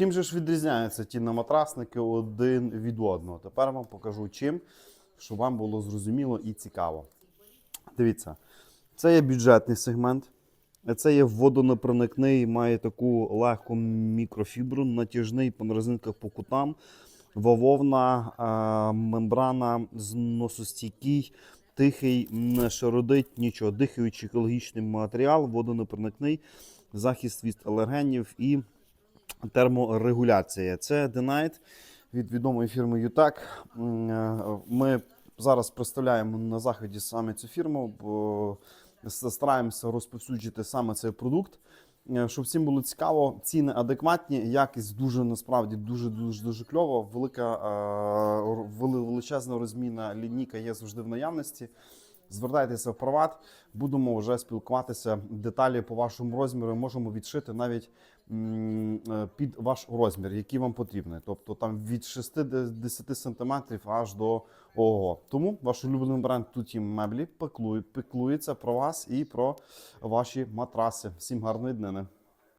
Чим же ж відрізняються ті наматрасники один від одного? Тепер вам покажу чим, щоб вам було зрозуміло і цікаво. Дивіться, це є бюджетний сегмент. Це є водонепроникний, має таку легку мікрофібру, натяжний по резинках по кутам, вововна е, мембрана, зносостійкий, тихий, не шародить, нічого, дихаючий екологічний матеріал, водонепроникний, захист від алергенів і терморегуляція. Це Denite від відомої фірми Ютак. Ми зараз представляємо на заході саме цю фірму, бо стараємося розповсюджити саме цей продукт. Е, Щоб всім було цікаво, ціни адекватні, якість дуже насправді дуже дуже дуже кльова. Велика е, величезна розмінна лінійка є завжди в наявності. Звертайтеся в приват, будемо вже спілкуватися деталі по вашому розміру. Можемо відшити навіть е, під ваш розмір, який вам потрібний. Тобто там від 6-10 см аж до ого. Тому ваш улюблений бренд Туті Меблі пеклує- піклується про вас і про ваші матраси. Всім гарної днини.